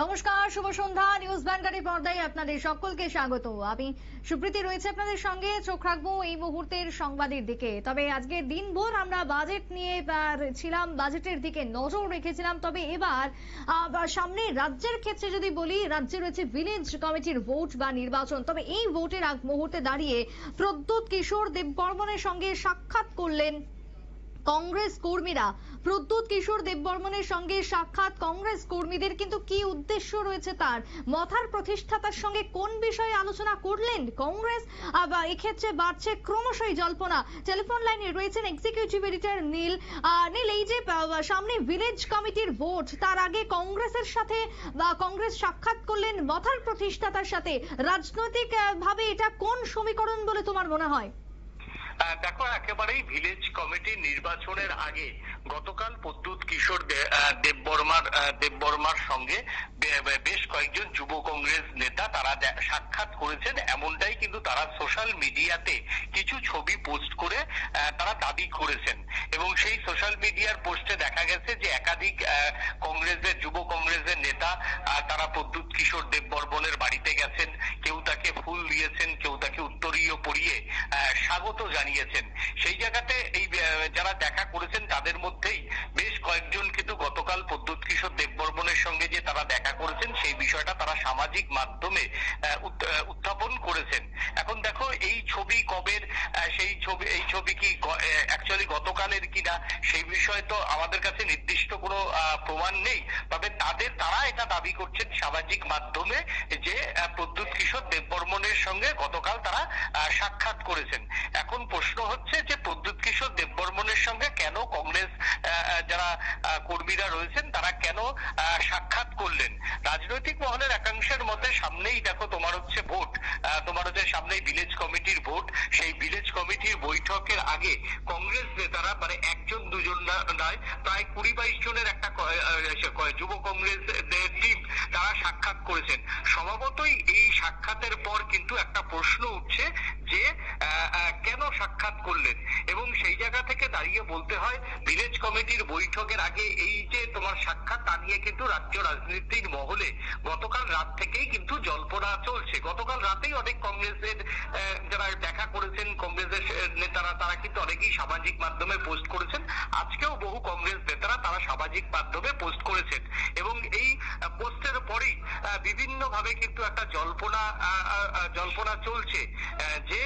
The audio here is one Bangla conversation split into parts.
নমস্কার, শুভ সন্ধ্যা নিউজ ভ্যানগাড়ি পর্দায় আপনাদের সকলকে স্বাগত। আমি সুপ্রীতি, রয়েছে আপনাদের সঙ্গে, চোখ রাখব এই মুহূর্তের সংবাদের দিকে। তবে আজকে দিনভর আমরা বাজেট নিয়ে ছিলাম বাজেটের দিকে নজর রেখেছিলাম। তবে এবার সামনে রাজ্যের ক্ষেত্রে যদি বলি, রাজ্যে রয়েছে ভিলেজ কমিটির ভোট বা নির্বাচন। তবে এই ভোটের আগ মুহূর্তে দাঁড়িয়ে প্রদ্যুৎ কিশোর দেববর্মনের সঙ্গে সাক্ষাৎ করলেন কংগ্রেস কর্মীরা। প্রদ্যুৎ কিশোর দেববর্মনের সঙ্গে সাক্ষাৎ কংগ্রেস কর্মীদের, কিন্তু কি উদ্দেশ্য রয়েছে তার? মথার প্রতিষ্ঠাতার সঙ্গে কোন বিষয়ে আলোচনা করলেন কংগ্রেস? আবার এক্ষেত্রে বাড়ছে ক্রমশই জল্পনা। টেলিফোন লাইনে রয়েছেন এক্সিকিউটিভ এডিটর নীল। নীল, এই যে সামনে ভিলেজ কমিটির ভোট তার আগে কংগ্রেসের সাথে, বা কংগ্রেস সাক্ষাৎ করলেন মথার প্রতিষ্ঠাতার সাথে। রাজনৈতিক ভাবে এটা কোন সমীকরণ বলে তোমার মনে হয়? দেখো, একেবারেই ভিলেজ কমিটির নির্বাচনের আগে গতকাল প্রদ্যুৎ কিশোর দেববর্মার দেববর্মার সঙ্গে বেশ কয়েকজন যুব কংগ্রেস নেতা তারা সাক্ষাৎ করেছেন। এমনটাই কিন্তু তারা সোশ্যাল মিডিয়াতে কিছু ছবি পোস্ট করে তারা দাবি করেছেন। এবং সেই সোশ্যাল মিডিয়ার পোস্টে দেখা গেছে যে একাধিক কংগ্রেসের, যুব কংগ্রেসের নেতা তারা প্রদ্যুৎ কিশোর দেববর্মনের বাড়িতে গেছেন। কেউ তাকে ফুল দিয়েছেন, কেউ তাকে উত্তরীয় পরিয়ে স্বাগত জানিয়েছেন। সেই জায়গাতে এই যারা দেখা করেছেন, তাদের মধ্যেই বেশ কয়েকজন কিন্তু গতকাল প্রদ্যুৎ কিশোর দেববর্মনের সঙ্গে যে তারা দেখা করেছেন, সেই বিষয়টা তারা সামাজিক মাধ্যমে উত্থাপন করেছেন। এখন দেখো, এই ছবি কবের সেই ছবি, এই ছবি কি অ্যাকচুয়ালি গতকালের কিনা, সেই বিষয়ে তো আমাদের কাছে নির্দিষ্ট কোনো প্রমাণ নেই। তবে তাদের তারা এটা দাবি করছেন সামাজিক মাধ্যমে যে প্রদ্যুৎ কিশোর দেববর্মনের সঙ্গে গতকাল তারা সাক্ষাৎ করেছেন। এখন প্রশ্ন হচ্ছে যে, প্রদ্যুৎ কিশোর দেববর্মনের সঙ্গে কেন কংগ্রেস যারা কর্মীরা রয়েছেন, তারা কেন সাক্ষাৎ করলেন? রাজনৈতিক মহলের একাংশের মতে সামনেই দেখো তোমার হচ্ছে ভোট। তোমার হচ্ছে সামনেই ভিলেজ কমিটির ভোট সেই ভিলেজ কমিটির বৈঠকের আগে কংগ্রেস নেতারা মানে একজন, দুজন নয়, প্রায় কুড়ি বাইশ জনের একটা যুব কংগ্রেস টিম তারা সাক্ষাৎ করেছেন। স্বভাবতই এই সাক্ষাতের পর কিন্তু একটা প্রশ্ন উঠছে যে কেন সাক্ষাৎ করলেন? এবং সেই জায়গা থেকে দাঁড়িয়ে বলতে হয়, ভিলেজ কমিটির বৈঠকের আগে এই যে তোমার সাক্ষাৎ, তা নিয়ে কিন্তু রাজ্য রাজনীতির মহলে গতকাল রাত থেকেই কিন্তু জল্পনা চলছে। গতকাল রাতেই অনেক কংগ্রেসের যারা দেখা করেছেন, কংগ্রেসের নেতারা, তারা কিন্তু অনেকেই সামাজিক মাধ্যমে পোস্ট করেছেন। আজকেও বহু কংগ্রেস নেতারা তারা সামাজিক মাধ্যমে পোস্ট করেছেন। এবং এই পোস্টের পরেই বিভিন্ন ভাবে কিন্তু একটা জল্পনা জল্পনা চলছে যে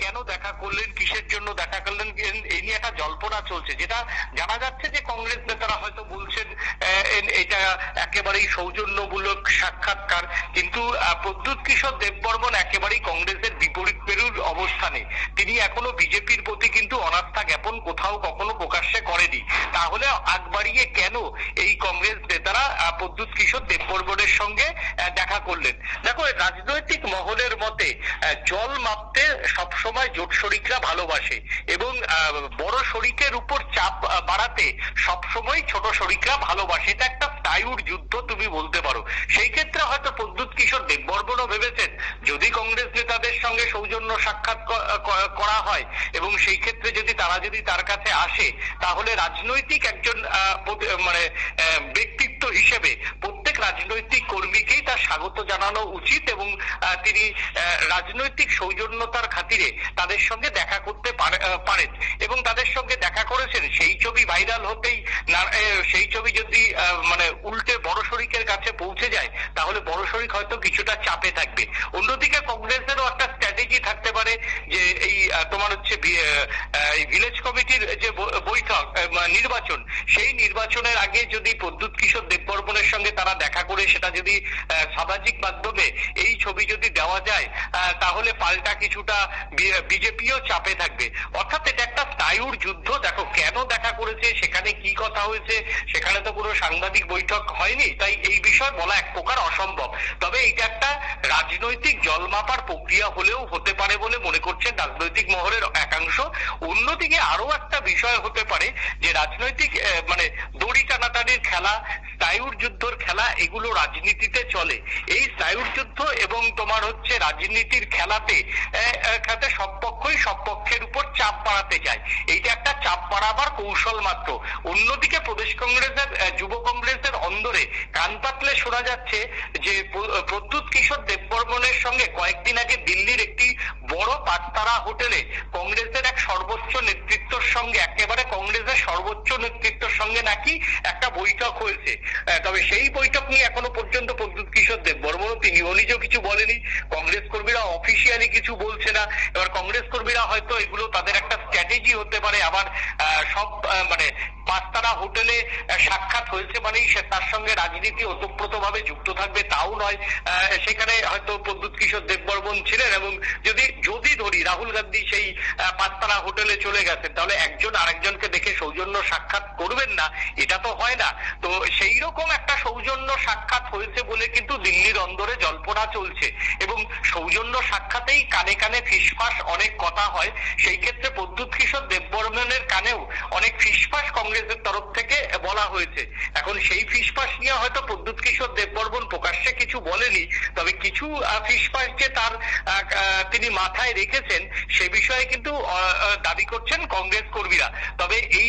কেন দেখা করলেন, কিসের জন্য দেখা এ- এই নিয়ে একটা জল্পনা চলছে, যেটা জানা যাচ্ছে যে কংগ্রেস নেতারা হয়তো বলছেন এটা একেবারেই সৌজন্যমূলক সাক্ষাৎকার, কিন্তু প্রদ্যুৎ কিশোর দেববর্মন একেবারেই কংগ্রেসের বিপরীত পেরুর অবস্থানে। তিনি এখনও বিজেপির প্রতি কিন্তু অনাস্থা জ্ঞাপন কোথাও কখনো প্রকাশ্যে করেনি। তাহলে আগ বাড়িয়ে কেন এই কংগ্রেস নেতারা প্রদ্যুৎ কিশোর দেববর্মনের সঙ্গে দেখা করলেন? দেখো রাজনৈতিক মহলের মতে জল মাপতে সবসময় জোট শরিকরা ভালোবাসে এবং বড় শরিকের উপর চাপ বাড়াতে সবসময় ছোট শরিকরা ভালোবাসে। এটা একটা স্নায়ুর যুদ্ধ তুমি বলতে পারো। সেই ক্ষেত্রে হয়তো প্রদ্যুৎ কিশোর দেববর্মনও ভেবেছেন, যদি কংগ্রেস নেতাদের সঙ্গে সৌজন্য সাক্ষাৎ করা হয় এবং সেই ক্ষেত্রে যদি তারা যদি তার কাছে আসে, তাহলে রাজনৈতিক একজন মানে ব্যক্তিত্ব হিসেবে প্রত্যেক রাজনৈতিক কর্মীকেই তার স্বাগত জানানো উচিত এবং তিনি রাজনৈতিক সৌজন্যতার খাতিরে তাদের সঙ্গে দেখা করতে পারেন এবং তাদের সঙ্গে দেখা করেছেন। সেই ছবি ভাইরাল হতেই সেই ছবি যদি মানে উল্টে বড় শরিকের কাছে পৌঁছে যায় তাহলে বড় শরিক হয়তো কিছুটা চাপে থাকবে। অন্যদিকে কংগ্রেসেরও একটা স্ট্র্যাটেজি থাকতে পারে যে এই আহ, তোমার হচ্ছে ভিলেজ কমিটির যে বৈঠক নির্বাচন, সেই নির্বাচনের আগে যদি প্রদ্যুৎ কিশোর দেববর্মনের সঙ্গে তারা দেখা করে সেটা যদি সামাজিক মাধ্যমে এই ছবি যদি দেওয়া যায় তাহলে পাল্টা কিছুটা বিজেপিও চাপে থাকবে। অর্থাৎ এটা একটা স্নায়ুর যুদ্ধ। দেখো, কেন দেখা করেছে, সেখানে কি কথা হয়েছে, সেখানে তো কোনো সাংবাদিক বৈঠক হয়নি, তাই এই বিষয় বলা এক প্রকার অসম্ভব। তবে এটা একটা রাজনৈতিক জলমাপার প্রক্রিয়া হলেও হতে পারে বলে মনে করছেন রাজনৈতিক মহলের একাংশ। অন্যদিকে আরও একটা বিষয় হতে পারে যে রাজনৈতিক মানে দড়ি টানাটানির খেলা স্নায়ুর যুদ্ধর খেলা, এগুলো রাজনীতিতে চলে। এই স্নায়ুর যুদ্ধ এবং তোমার হচ্ছে রাজনীতির খেলাতে খেলাতে সব পক্ষই সব পক্ষের উপর চাপ বাড়াতে চায়। এইটা একটা চাপ বাড়াবার কৌশল মাত্র। অন্যদিকে প্রদেশ কংগ্রেসের যুব কংগ্রেসের অন্দরে কান পাতলে শোনা যাচ্ছে যে প্র- প্রদ্যুৎ কিশোর দেববর্মনের সঙ্গে কয়েকদিন আগে দিল্লির একটি বড় পাটতারা হোটেলে কংগ্রেসের এক সর্বোচ্চ নেতৃত্বর সঙ্গে, একেবারে কংগ্রেসের সর্বোচ্চ নেতৃত্বর সঙ্গে নাকি একটা বৈঠক হয়েছে। তবে সেই বৈঠক নিয়ে এখনও পর্যন্ত প্রদ্যুৎ কিশোর দেববর্মনও তিনি নিজেও কিছু বলেনি। কংগ্রেস কর্মীরা অফিসিয়ালি কিছু বলছে না। এবার কংগ্রেস কর্মীরা হয়তো এগুলো তাদের একটা স্ট্র্যাটেজি হতে পারে, আবার সব মানে পাঁচতারা হোটেলে সাক্ষাৎ হয়েছে মানেই তার সঙ্গে রাজনীতি ওতপ্রোতভাবে যুক্ত থাকবে, তাও নয়। সেখানে হয়তো প্রদ্যুৎ কিশোর দেববর্মন ছিলেন এবং যদি যদি ধরি রাহুল গান্ধী সেই পাঁচতারা হোটেলে চলে গেছেন, তাহলে একজন আরেকজনকে দেখে সৌজন্য সাক্ষাৎ করবেন না, এটা তো হয় না। তো সেই রকম একটা সৌজন্য সাক্ষাৎ হয়েছে বলে কিন্তু দিল্লির অন্দরে জল্পনা চলছে এবং সৌজন্য সাক্ষাতেই কানে কানে ফিসফাস অনেক কথা হয়। সেই ক্ষেত্রে প্রদ্যুৎ কিশোর দেববর্মনের কানেও অনেক ফিসফাস কংগ্রেসের তরফ থেকে বলা হয়েছে। এখন সেই ফিসফাস নিয়ে হয়তো প্রদ্যুৎ কিশোর দেববর্মন প্রকাশ্যে কিছু বলেনি, তবে কিছু ফিসফাস যে তার তিনি মাথায় রেখেছেন, সে বিষয়ে কিন্তু দাবি করছেন কংগ্রেস কর্মীরা। তবে এই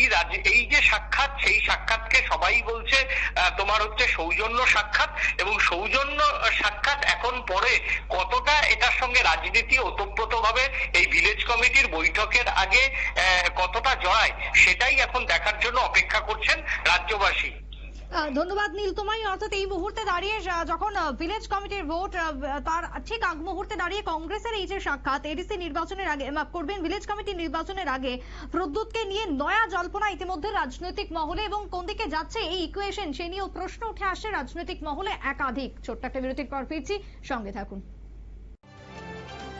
এই যে সাক্ষাৎ, সেই সাক্ষাৎকে সবাই বলছে তোমার হচ্ছে সৌজন্য সাক্ষাৎ, এবং সৌজন্য সাক্ষাৎ এখন পরে কতটা এটার সঙ্গে রাজনীতি ওতপ্রোতভাবে এই ভিলেজ কমিটির বৈঠকের আগে কতটা জড়ায়, সেটাই এখন দেখার জন্য অপেক্ষা করছেন রাজ্যবাসী। ধন্যবাদ নীল তোমায়। অর্থাৎ এই মুহূর্তে দাঁড়িয়ে যখন ভিলেজ কমিটির ভোট তার ঠিক আগ মুহূর্তে দাঁড়িয়ে কংগ্রেসের এই যে সাক্ষাৎ এডিসি নির্বাচনের আগে, মাফ করবেন ভিলেজ কমিটি নির্বাচনের আগে প্রদ্যুৎকে নিয়ে নয়া জল্পনা ইতিমধ্যে রাজনৈতিক মহলে এবং কোন দিকে যাচ্ছে এই ইকুয়েশন সে নিয়েও প্রশ্ন উঠে আসছে রাজনৈতিক মহলে একাধিক। ছোট্ট একটা বিরতির পর ফিরছি, সঙ্গে থাকুন।